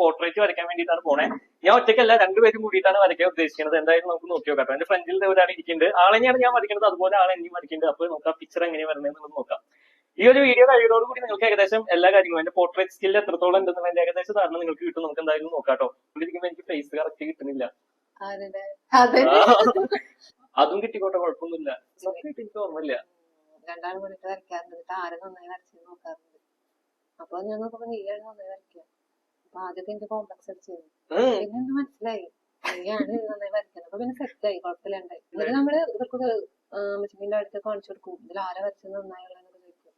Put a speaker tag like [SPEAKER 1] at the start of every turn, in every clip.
[SPEAKER 1] Portrait വരയ്ക്കാൻ വേണ്ടിയിട്ടാണ് പോണേ. ഞാൻ ഒറ്റയ്ക്കല്ല രണ്ടുപേരും കൂടിയിട്ടാണ് വരയ്ക്കാൻ ഉദ്ദേശിക്കുന്നത്. എന്തായാലും നമുക്ക് നോക്കി നോക്കാം എന്റെ ഫ്രണ്ടിൽ ഒരാൾ ഇരിക്കുന്നുണ്ട്. ആളെയാണ് ഞാൻ വരയ്ക്കുന്നത്. അതുപോലെ ആളെ എനിക്ക് വരയ്ക്കുന്നുണ്ട്. അപ്പോൾ ആ പിക്ചർ എങ്ങനെ എങ്ങനെയാണ് വരുന്നത് നോക്കാം. ഈ ഒരു വീഡിയോ കഴിയുന്നതോട് കൂടി നിങ്ങൾക്ക് ഏകദേശം എല്ലാ കാര്യങ്ങളും എന്റെ പോർട്രേറ്റ് സ്കിൽ എത്രത്തോളം ഉണ്ടെന്നുള്ള ഏകദേശം ധാരണ നിങ്ങൾക്ക് കിട്ടും. നമുക്ക് എന്തായാലും നോക്കാട്ടോ കേട്ടോ. ഇരിക്കുമ്പോൾ എനിക്ക് ഫേസ് കറക്റ്റ് കിട്ടുന്നില്ല.
[SPEAKER 2] അതെ.
[SPEAKER 1] കിട്ടിക്കോട്ടെ കുഴപ്പമൊന്നുമില്ല. എനിക്ക് ഓർമ്മയില്ല.
[SPEAKER 2] രണ്ടാളും കൂടിയിട്ട് വരയ്ക്കാറുണ്ട്. ആരും നന്നായി വരച്ചു നോക്കാറുണ്ട്. അപ്പൊ ഞാൻ നോക്കുമ്പോ നീയാണ് നന്നായി വരയ്ക്കുക. അപ്പൊ ആദ്യമൊക്കെ എനിക്ക് കോംപ്ലക്സ് അടിച്ചിരുന്നു പിന്നെ ഒന്ന് മനസ്സിലായി. നീയാണ് നന്നായി വരയ്ക്കുന്നത് അപ്പൊ പിന്നെ സെറ്റ് ആയി കുഴപ്പമില്ലാണ്ടായി. എന്നിട്ട് നമ്മൾ ഇവർക്ക് അമ്മച്ചിന്റെ അടുത്ത് കാണിച്ചു കൊടുക്കും. ഇതിൽ ആരാ വരച്ചത് നന്നായുള്ളതെന്നൊക്കെ ചോദിക്കും.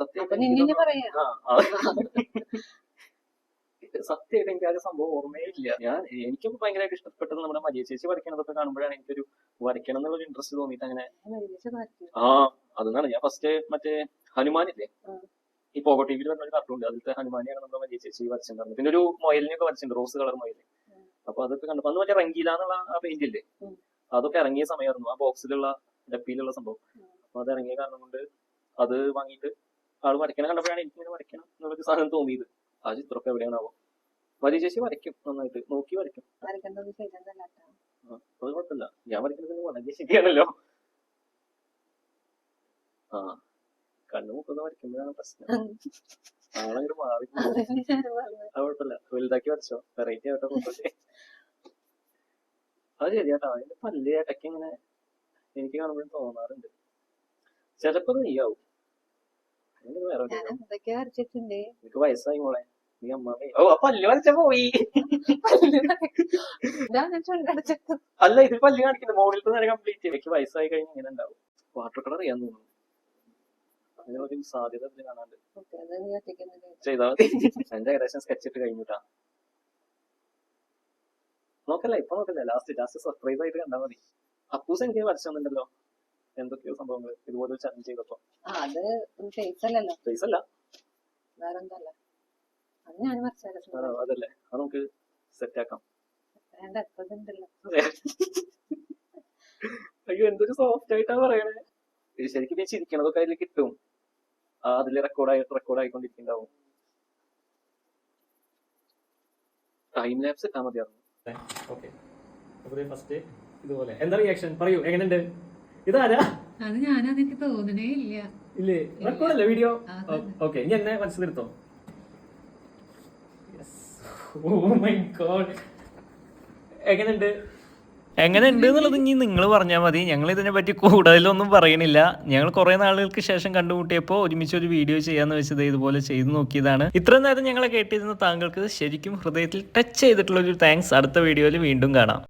[SPEAKER 1] സത്യമായിട്ട്
[SPEAKER 2] അപ്പൊ
[SPEAKER 1] എനിക്ക്
[SPEAKER 2] നിന്നെ പറയാ.
[SPEAKER 1] ആ, ആ. സത്യമായിട്ട് എനിക്ക് ആ സംഭവം ഓർമ്മയില്ല. ഞാൻ എനിക്കൊക്കെ ഭയങ്കരമായിട്ട് ഇഷ്ടപ്പെട്ടത് നമ്മുടെ മരിയ ചേച്ചി വരയ്ക്കണതൊക്കെ കാണുമ്പോഴാണ് എനിക്കൊരു വരയ്ക്കണം എന്നുള്ള ഇൻട്രസ്റ്റ് തോന്നിയിട്ട് അങ്ങനെ ആ അതെന്നാണ്. ഞാൻ ഫസ്റ്റ് മറ്റേ ഹനുമാനില്ലേ. ഈ പോകോ ടി വിയിൽ പറഞ്ഞ ഒരു കാർട്ടൂൺ അതിലത്തെ ഹനുമാനെയാണ് നമ്മൾ വലിയ ചേച്ചി വരച്ചിട്ടുണ്ടായിരുന്നത്. പിന്നെ ഒരു മൊയലിനെയൊക്കെ വരച്ചിട്ടുണ്ട്. റോസ് കളർ മൊയൽ. അപ്പൊ അതൊക്കെ കണ്ടപ്പോ അന്ന് മറ്റേ റംഗീല എന്നുള്ള ആ പെയിന്റ് ഇല്ലേ? അതൊക്കെ ഇറങ്ങിയ സമയമായിരുന്നു. ആ ബോക്സിലുള്ള ഡപ്പിയിലുള്ള സംഭവം. അപ്പൊ അത് ഇറങ്ങിയ കാരണം കൊണ്ട് അത് വാങ്ങിയിട്ട് ആൾ വരയ്ക്കണം കണ്ടപ്പോഴാണ് എനിക്ക് ഇങ്ങനെ വരയ്ക്കണം എന്നുള്ളൊരു സാധനം തോന്നിയത്. ആ ചിത്രമൊക്കെ എവിടെയാണാവോ. വലിയ ചേച്ചി വരയ്ക്കും നന്നായിട്ട്. നോക്കി വരയ്ക്കും. അത് കുഴപ്പമില്ല. ഞാൻ വരയ്ക്കുന്നത് വളരെ ശരിയാണല്ലോ. ആ. കണ്ണു മുക്കൊന്ന് വരയ്ക്കുമ്പോഴാണ് പ്രശ്നം. ആളങ്ങോട്ട് മാറി. അത് കുഴപ്പമില്ല. വലുതാക്കി വരച്ചോ. വെറൈറ്റി ആവട്ടെ കുഴപ്പമില്ല അത് ശരിയാട്ടോ. അതിന്റെ പല്ല് ഇടയ്ക്ക് ഇങ്ങനെ എനിക്ക് കാണുമ്പോഴും തോന്നാറുണ്ട്. ചിലപ്പോ നീയാവും എനിക്ക് വയസ്സായി മോളെ. നീ അമ്മ ഓ പല്ല് വരച്ച പോയി. അല്ല ഇതിൽ പല്ല് കാണിക്കുന്നു മോളിൽ നേരെ കംപ്ലീറ്റ് എനിക്ക് വയസ്സായി കഴിഞ്ഞ് ഇങ്ങനെ ഉണ്ടാവും. വാട്ടർ കളർ ചെയ്യാൻ തോന്നുന്നു. അതിനൊരു സാധ്യത ഇതിൽ കാണാണ്ട്. ചെയ്താ എന്റെ ഏകദേശം സ്കെച്ച് ഇട്ട് കഴിഞ്ഞിട്ടാ. നോക്കല്ല ഇപ്പൊ നോക്കല്ലേ ലാസ്റ്റ് ലാസ്റ്റ് സർപ്രൈസ് ആയിട്ട് കണ്ടാ മതി. അപ്പൂസ് എനിക്ക് വരച്ചു തന്നിട്ടുണ്ടല്ലോ എന്തൊക്കെയോ സംഭവങ്ങൾ ഇതുപോലെ ചലഞ്ച് ചെയ്തപ്പോ.
[SPEAKER 2] അത് ഫേസ് അല്ലല്ലോ.
[SPEAKER 1] ഫേസ് അല്ല.
[SPEAKER 2] വേറെന്തല്ല. അത് ഞാൻ
[SPEAKER 1] ആ, അതല്ലേ. അത് നമുക്ക് സെറ്റ് ആക്കാം. അയ്യോ എന്തൊരു സോഫ്റ്റ് ആയിട്ടാ പറയണേ. ശരിക്കും ചിരിക്കണതൊക്കെ അതിൽ കിട്ടും. അതിൽ റെക്കോർഡായി റെക്കോർഡ് ആയിട്ട് ടൈം ലാപ്സ് ഇട്ടാ മതിയായിരുന്നു. ഓക്കെ. ഫസ്റ്റ് ഇതുപോലെ. എന്താ റിയാക്ഷൻ പറയൂ എങ്ങനെയുണ്ട്? ഇതാരാ?
[SPEAKER 2] അത് ഞാനത് എനിക്ക് തോന്നണേ ഇല്ല.
[SPEAKER 1] ഇല്ലേ? റെക്കോർഡ് അല്ലേ വീഡിയോ. ഓക്കെ. ഇനി എന്നെ മനസ്സിൽ നിർത്തോ ഓ മൈ ഗോഡ് എങ്ങനെയുണ്ട്?
[SPEAKER 3] എങ്ങനെ ഉണ്ട് എന്നുള്ളത് ഇനി നിങ്ങൾ പറഞ്ഞാൽ മതി. ഞങ്ങൾ ഇതിനെ പറ്റി കൂടുതലൊന്നും പറയണില്ല ഞങ്ങൾ കുറെ നാളുകൾക്ക് ശേഷം കണ്ടുമുട്ടിയപ്പോൾ ഒരുമിച്ച് ഒരു വീഡിയോ ചെയ്യാന്ന് വെച്ചത് ഇതുപോലെ ചെയ്തു നോക്കിയതാണ്. ഇത്രയും നേരം ഞങ്ങളെ കേട്ടിരുന്ന താങ്കൾക്ക് ശരിക്കും ഹൃദയത്തിൽ ടച്ച് ചെയ്തിട്ടുള്ള ഒരു താങ്ക്സ് അടുത്ത വീഡിയോയിൽ വീണ്ടും കാണാം.